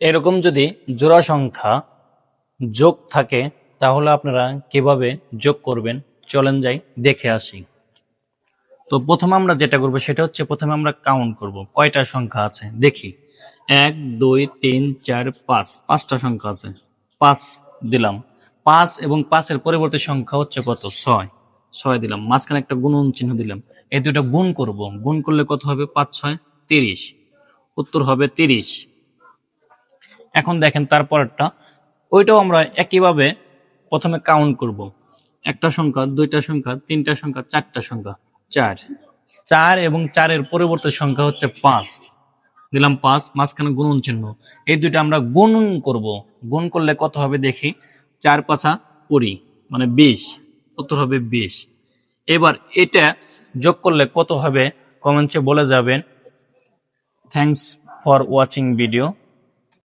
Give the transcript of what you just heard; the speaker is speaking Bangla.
এরকম যদি জোড়া সংখ্যা যোগ থাকে, তাহলে আপনারা কীভাবে যোগ করবেন? চলেন যাই, দেখে আসি। তো প্রথমে আমরা যেটা করব সেটা হচ্ছে প্রথমে আমরা কাউন্ট করব। কয়টা সংখ্যা আছে? দেখি। এক, দুই, তিন, চার, পাঁচ। পাঁচটা সংখ্যা আছে। পাঁচ দিলাম। পাঁচ এবং পাঁচের পরিবর্তে সংখ্যা হচ্ছে কত? ছয়। ছয় দিলাম। মাঝখানে একটা গুণন চিহ্ন দিলাম। এই দুটো গুণ করব। গুণ করলে কত হবে? পাঁচ, ছয়, তিরিশ। উত্তর হবে তিরিশ। এখন দেখেন তারপরটা ওইটাও আমরা একইভাবে প্রথমে কাউন্ট করব। একটা সংখ্যা, দুইটা সংখ্যা, তিনটা সংখ্যা, চারটা সংখ্যা, চার। চার এবং চারের পরিবর্তে সংখ্যা হচ্ছে পাঁচ। দিলাম পাঁচ, মাঝখানে গুণন চিহ্ন। এই দুইটা আমরা গুণ করব। গুণ করলে কত হবে দেখি? চার পাঁচা কুড়ি মানে বিশ। উত্তর হবে বিশ? এবার এটা যোগ করলে কত হবে? কমেন্টসে বলে যাবেন। Thanks for watching video